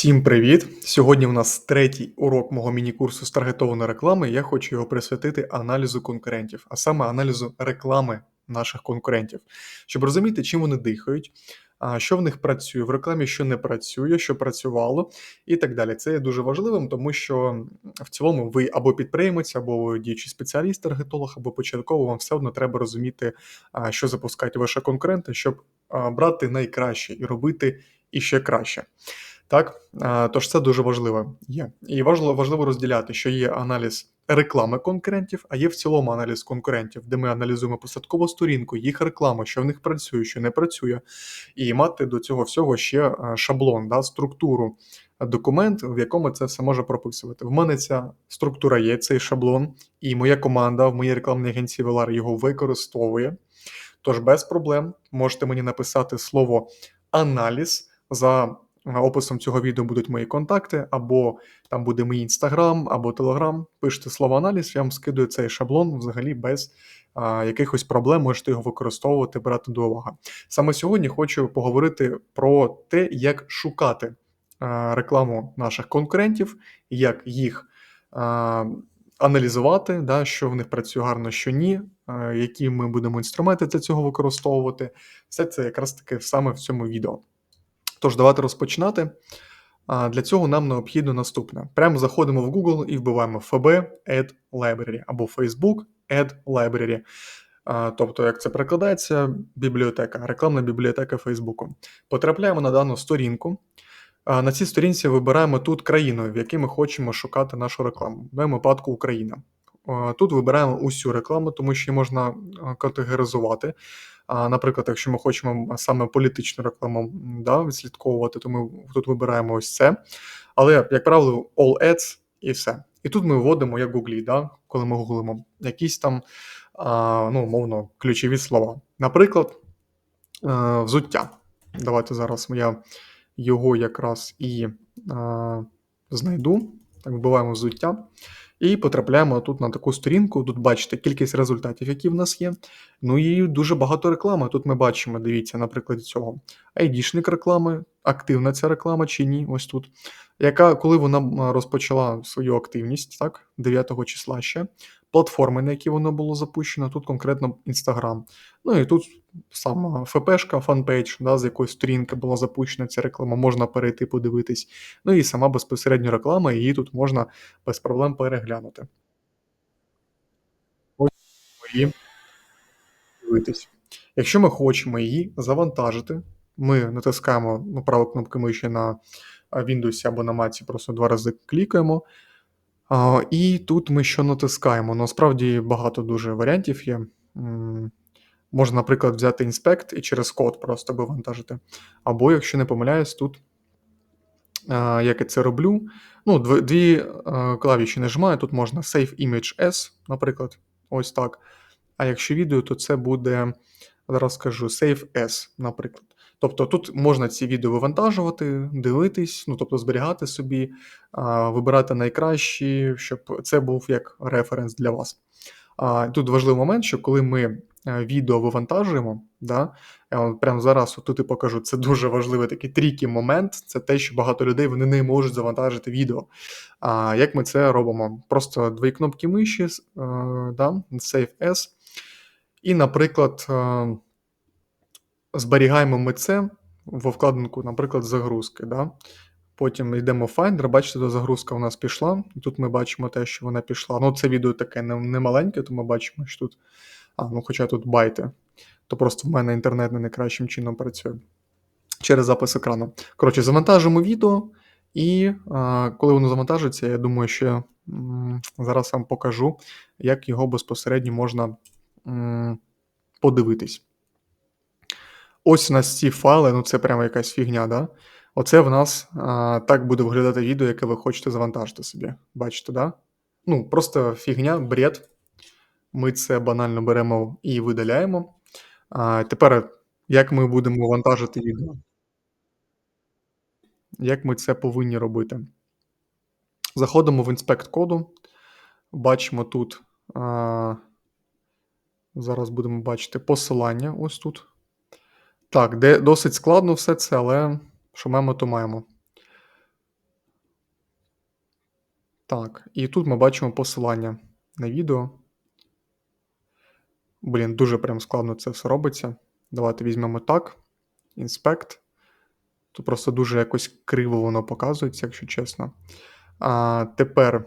Всім привіт! Сьогодні у нас третій урок мого міні-курсу з таргетованої реклами. Я хочу його присвятити аналізу конкурентів, а саме аналізу реклами наших конкурентів, щоб розуміти, чим вони дихають, що в них працює в рекламі, що не працює, що працювало, і так далі. Це є дуже важливим, тому що в цілому ви або підприємець, або діючий спеціаліст, таргетолог, або початково вам все одно треба розуміти, що запускають ваші конкуренти, щоб брати найкраще і робити іще краще. Так, тож це дуже важливо є. І важливо важливо розділяти, що є аналіз реклами конкурентів, а є в цілому аналіз конкурентів, де ми аналізуємо посадкову сторінку, їх рекламу, що в них працює, що не працює, і мати до цього всього ще шаблон, да, структуру, документ, в якому це все може прописувати. В мене ця структура є, цей шаблон, і моя команда в моїй рекламній агенції Velar його використовує. Тож без проблем можете мені написати слово аналіз за описом цього відео будуть мої контакти, або там буде мій інстаграм, або телеграм. Пишете слово аналіз, я вам скидую цей шаблон взагалі без а, якихось проблем, можете його використовувати, брати до уваги. Саме сьогодні хочу поговорити про те, як шукати а, рекламу наших конкурентів, як їх. А, Аналізувати, да, що в них працює гарно, що ні, які ми будемо інструменти для цього використовувати. Все це якраз таки саме в цьому відео. Тож, давайте розпочинати. Для цього нам необхідно наступне. Прямо заходимо в Google і вбиваємо FB Ad Library або Facebook Ad Library. Тобто, як це перекладається, бібліотека, рекламна бібліотека Фейсбуку. Потрапляємо на дану сторінку. На цій сторінці вибираємо тут країну, в якій ми хочемо шукати нашу рекламу. В моєму випадку Україна. Тут вибираємо усю рекламу, тому що її можна категоризувати. Наприклад, якщо ми хочемо саме політичну рекламу да, відслідковувати, то ми тут вибираємо ось це. Але, як правило, all ads і все. І тут ми вводимо, як Google, да, коли ми гуглимо, якісь там ну, мовно, ключові слова. Наприклад, взуття. Давайте зараз я його якраз і знайду. Так, вбиваємо взуття. І потрапляємо тут на таку сторінку. Тут бачите кількість результатів, які в нас є. Ну і дуже багато реклами. Тут ми бачимо, дивіться, наприклад, цього. Айдішник реклами, активна ця реклама чи ні, ось тут. Яка, коли вона розпочала свою активність, так, 9 числа ще, платформи, на які воно було запущено, тут конкретно Instagram. Ну і тут сама ФПшка, фанпейдж, да, з якої сторінки була запущена ця реклама, можна перейти подивитись. Ну і сама безпосередньо реклама, її тут можна без проблем переглянути. Ось її дивитись. Якщо ми хочемо її завантажити, ми натискаємо ну, праву кнопку миші на Windows або на Mac, просто два рази клікаємо. І тут ми що натискаємо. Насправді багато дуже варіантів є. Можна, наприклад, взяти інспект і через код просто вивантажити. Або, якщо не помиляюсь, тут, як я це роблю, ну, дві клавіші нажимаю, тут можна Save Image S, наприклад, ось так. А якщо відео, то це буде, зараз скажу, Save S, наприклад. Тобто тут можна ці відео вивантажувати, дивитись, ну тобто зберігати собі, вибирати найкращі, щоб це був як референс для вас. Тут важливий момент, що коли ми е, відео вивантажуємо, да, я прямо зараз тут і покажу, це дуже важливий такий трікі момент, це те, що багато людей вони не можуть завантажити відео. А Як ми це робимо? Просто дві кнопки миші, е, да, Save S. І, наприклад. Зберігаємо ми це во вкладинку, наприклад, загрузки. Да? Потім йдемо в Finder, бачите, до загрузка у нас пішла. І тут ми бачимо те, що вона пішла. Ну, це відео таке не, маленьке, ми бачимо, що тут. А, ну хоча тут байти, то просто в мене інтернет не найкращим чином працює через запис екрану. Коротше, завантажимо відео, і а, коли воно завантажиться, я думаю, що м, зараз вам покажу, як його безпосередньо можна м, подивитись. Ось у нас ці файли, ну це прямо якась фігня, да? Оце в нас а, так буде виглядати відео, яке ви хочете завантажити собі. Бачите, да? Ну, просто фігня, бред. Ми це банально беремо і видаляємо. А, Тепер, як ми будемо вантажити відео? Як ми це повинні робити? Заходимо в інспект коду, бачимо тут. А, Зараз будемо бачити посилання ось тут. Так, де досить складно все це, але що маємо, то маємо. Так, і тут ми бачимо посилання на відео. Блін, дуже прям складно це все робиться. Давайте візьмемо так. Inspect. Тут просто дуже якось криво воно показується, якщо чесно. А Тепер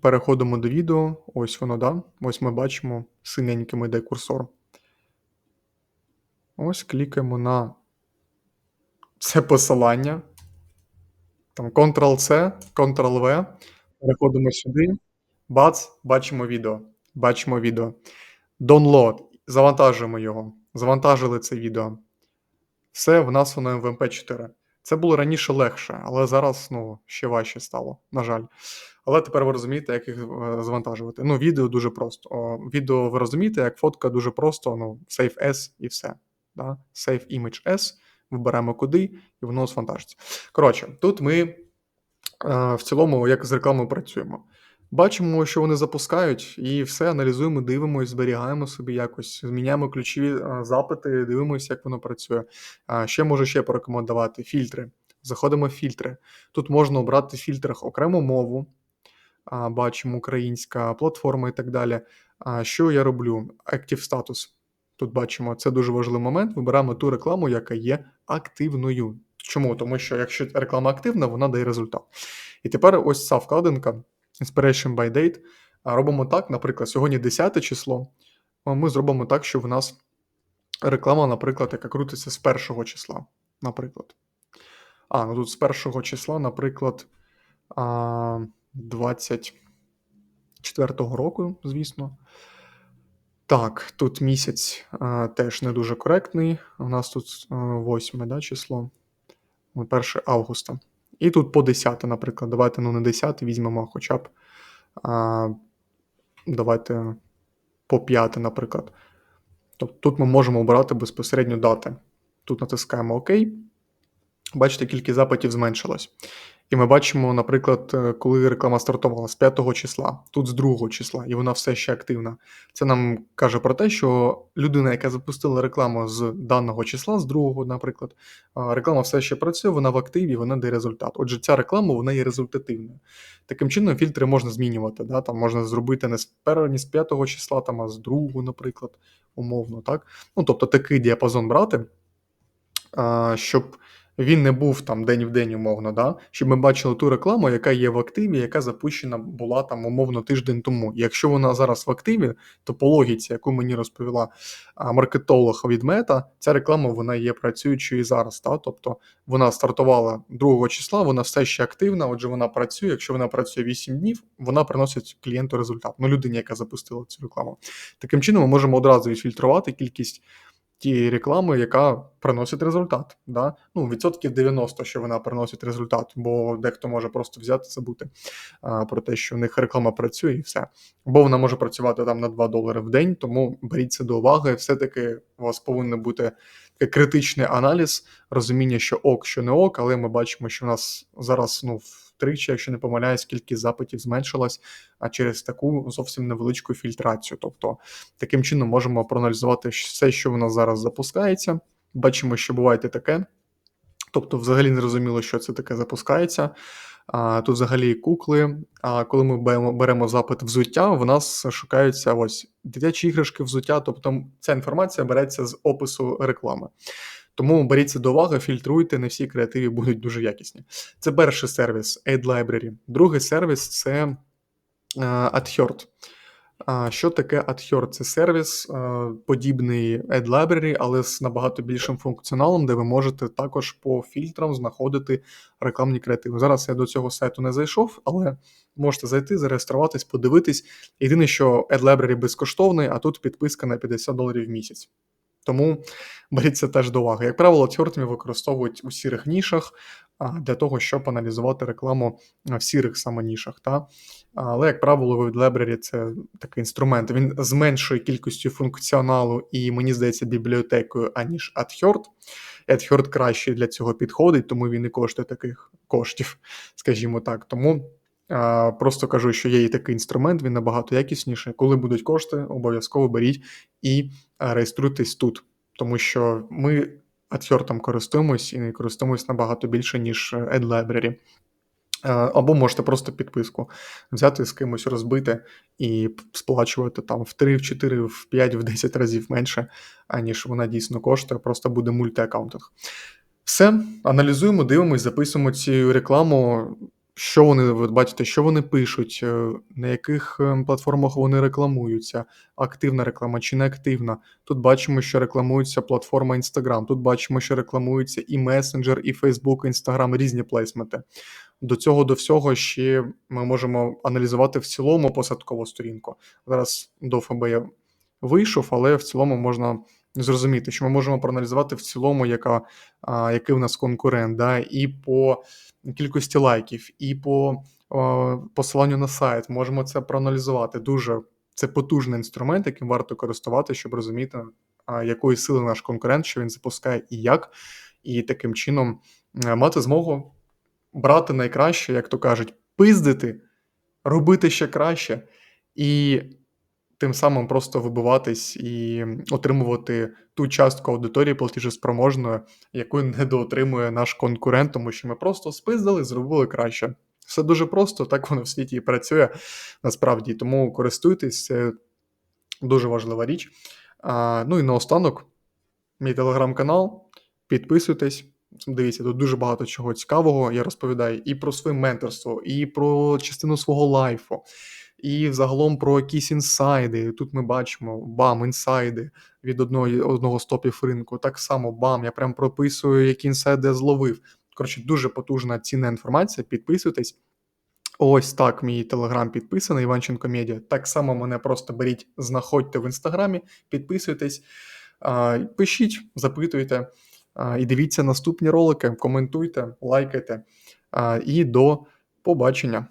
переходимо до відео. Ось воно, да? Ось ми бачимо синеньким іде курсор. Ось клікаємо на це посилання. Там Ctrl-C, Ctrl-V. Переходимо сюди. Бац, бачимо відео. Бачимо відео. Download. Завантажуємо його. Завантажили це відео. Все, в нас воно mvp 4 Це було раніше легше, але зараз ну, ще важче стало, на жаль. Але тепер ви розумієте, як їх е, завантажувати. Ну, відео дуже просто. Відео ви розумієте, як фотка дуже просто, ну, Save S і все. Да? Save Image S, виберемо куди, і воно завантажиться. Коротше, тут ми е, в цілому, як з рекламою працюємо. Бачимо, що вони запускають, і все аналізуємо, дивимося, зберігаємо собі якось, зміняємо ключові запити, дивимося, як воно працює. Ще можу ще порекомендувати фільтри. Заходимо в фільтри. Тут можна обрати в фільтрах окрему мову, бачимо українська платформа і так далі. Що я роблю? Active Status. Тут бачимо, це дуже важливий момент. Вибираємо ту рекламу, яка є активною. Чому? Тому що якщо реклама активна, вона дає результат. І тепер ось ця вкладинка. Inspiration by Date. Робимо так, наприклад, сьогодні 10 число. Ми зробимо так, що в нас реклама, наприклад, яка крутиться з першого числа. Наприклад. А, ну тут з першого числа, наприклад, 24-го року, звісно. Так, тут місяць а, теж не дуже коректний. У нас тут 8 да, число, 1 августа. І тут по 10, наприклад. Давайте ну не 10 візьмемо хоча б. а, Давайте по 5, наприклад. Тобто тут ми можемо обирати безпосередньо дати. Тут натискаємо ОК. Бачите, кількість запитів зменшилась. І ми бачимо, наприклад, е, коли реклама стартувала з 5 числа, тут з 2 числа, і вона все ще активна. Це нам каже про те, що людина, яка запустила рекламу з даного числа, з 2, наприклад, реклама все ще працює, вона в активі, вона дає результат. Отже, ця реклама вона є результативною. Таким чином, фільтри можна змінювати. Да? Там Можна зробити не з 1, не з 5 числа, там, а з 2, наприклад, умовно. так? Ну, Тобто такий діапазон брати, щоб він не був там день в день, умовно, да? щоб ми бачили ту рекламу, яка є в активі, яка запущена була там умовно тиждень тому. Якщо вона зараз в активі, то по логіці, яку мені розповіла маркетолог від мета, ця реклама вона є працюючою і зараз. Да? Тобто вона стартувала 2 числа, вона все ще активна, отже, вона працює. Якщо вона працює 8 днів, вона приносить клієнту результат. Ну, людині, яка запустила цю рекламу. Таким чином, ми можемо одразу відфільтрувати кількість ті реклами, яка приносить результат. Да? Ну, Відсотків 90, що вона приносить результат, бо дехто може просто взяти забути а, про те, що в них реклама працює і все. Бо вона може працювати там на 2 долари в день, тому беріть це до уваги. Все-таки у вас повинен бути такий критичний аналіз, розуміння, що ок, що не ок, але ми бачимо, що у нас зараз ну, втричі, якщо не помиляюсь, кількість запитів зменшилась а через таку зовсім невеличку фільтрацію. Тобто таким чином можемо проаналізувати все, що в нас зараз запускається. Бачимо, що буває таке. Тобто, взагалі не зрозуміло, що це таке запускається. А, Тут взагалі кукли. А коли ми беремо беремо запит взуття, в нас шукаються ось дитячі іграшки взуття. Тобто ця інформація береться з опису реклами. Тому беріться до уваги, фільтруйте, не всі креативи будуть дуже якісні. Це перший сервіс Ad Library. Другий сервіс це е, AdHerd. Що таке AdHerd? Це сервіс, е, подібний Ad Library, але з набагато більшим функціоналом, де ви можете також по фільтрам знаходити рекламні креативи. Зараз я до цього сайту не зайшов, але можете зайти, зареєструватись, подивитись. Єдине, що Ad Library безкоштовний, а тут підписка на 50 доларів в місяць. Тому беріть це теж до уваги. Як правило, тьортмі використовують у сірих нішах для того, щоб аналізувати рекламу в сірих саме нішах. Та? Але, як правило, від Library це такий інструмент. Він з меншою кількістю функціоналу і, мені здається, бібліотекою, аніж AdHerd. AdHerd краще для цього підходить, тому він і коштує таких коштів, скажімо так. Тому. Просто кажу, що є і такий інструмент, він набагато якісніший. Коли будуть кошти, обов'язково беріть і реєструйтесь тут, тому що ми AdFert користуємось і користуємось набагато більше, ніж AdLibrary. Е, або можете просто підписку взяти, з кимось розбити і сплачувати там в 3, в 4, в 5, в 10 разів менше, аніж вона дійсно коштує, просто буде мультиаккаунтинг. Все, аналізуємо, дивимось, записуємо цю рекламу, що вони ви бачите, що вони пишуть, е, на яких, ем, платформах вони рекламуються, активна реклама чи неактивна. Тут бачимо, що рекламується платформа Instagram, тут бачимо, що рекламується і месенджер, і Facebook, і Instagram, різні плейсменти. До цього до всього ще ми можемо аналізувати в цілому посадкову сторінку. Зараз до ФБ я вийшов, але в цілому можна зрозуміти, що ми можемо проаналізувати в цілому, яка, а, який у нас конкурент, да, і по кількості лайків, і по а, посиланню на сайт. Можемо це проаналізувати. Дуже це потужний інструмент, яким варто користувати, щоб розуміти, а, якої сили наш конкурент, що він запускає і як, і таким чином е, мати змогу брати найкраще, як то кажуть, пиздити, робити ще краще, і тим самим просто вибиватись і отримувати ту частку аудиторії платіжеспроможної, яку недоотримує наш конкурент, тому що ми просто спиздили, зробили краще. Все дуже просто, так воно в світі і працює насправді. Тому користуйтесь, це дуже важлива річ. А, Ну і наостанок, мій телеграм-канал, підписуйтесь. Дивіться, тут дуже багато чого цікавого. Я розповідаю і про своє менторство, і про частину свого лайфу, і взагалом про якісь інсайди. Тут ми бачимо бам, інсайди від одного одного з топів ринку. Так само бам, я прям прописую, які інсайди я зловив. Коротше, дуже потужна цінна інформація. Підписуйтесь. Ось так мій телеграм підписаний, Іванченко Медіа. Так само мене просто беріть, знаходьте в інстаграмі, підписуйтесь, пишіть, запитуйте. І дивіться наступні ролики, коментуйте, лайкайте. І до побачення.